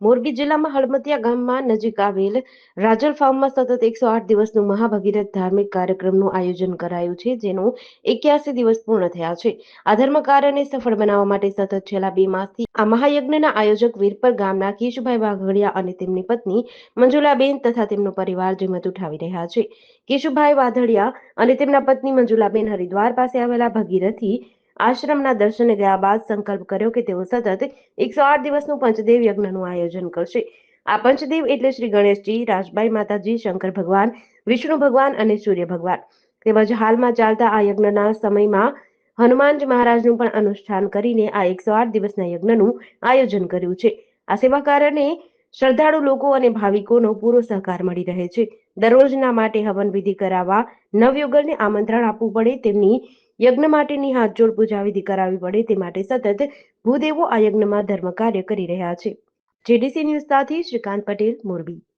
મોરબી જિલ્લામાં હળમતિયા ગામમાં નજીક આવેલ રાજલ ફાર્મમાં સતત એકસો આઠ દિવસનું મહાભગીરથ ધાર્મિક કાર્યક્રમનું આયોજન કરાયું છે, જેનું એક્યાસી દિવસ પૂર્ણ થયા છે. આ ધર્મ કાર્યને સફળ બનાવવા માટે સતત છેલ્લા બે માસથી આ મહાયજ્ઞના આયોજક વીરપર ગામના કેશુભાઈ વાઘડિયા અને તેમની પત્ની મંજુલાબેન તથા તેમનો પરિવાર જેમત ઉઠાવી રહ્યા છે. કેશુભાઈ વાધડિયા અને તેમના પત્ની મંજુલાબેન હરિદ્વાર પાસે આવેલા ભગીરથી આશ્રમના દર્શને ગયા બાદ સંકલ્પ કર્યો કે તેઓ સતત એકસો આઠ દિવસનું પંચદેવ યજ્ઞનું આયોજન કરશે. આ પંચદેવ એટલે શ્રી ગણેશજી, રાજબાઈ માતાજી, શંકર ભગવાન, વિષ્ણુ ભગવાન અને સૂર્ય ભગવાન. તેમજ હાલમાં ચાલતા આ યજ્ઞના સમયમાં હનુમાનજી મહારાજનું પણ અનુષ્ઠાન કરીને આ એકસો આઠ દિવસના યજ્ઞનું આયોજન કર્યું છે. આ સેવા કાર્યને શ્રદ્ધાળુ લોકો અને ભાવિકોનો પૂરો સહકાર મળી રહે છે. દરરોજના માટે હવન વિધિ કરાવવા, નવયુગલને આમંત્રણ આપવું પડે, તેમની યજ્ઞ માટેની હાથજોડ પૂજા વિધિ કરાવવી પડે, તે માટે સતત ભૂદેવો આ યજ્ઞમાં ધર્મ કાર્ય કરી રહ્યા છે. જેડીસી ન્યૂઝ સાથે શ્રીકાંત પટેલ, મોરબી.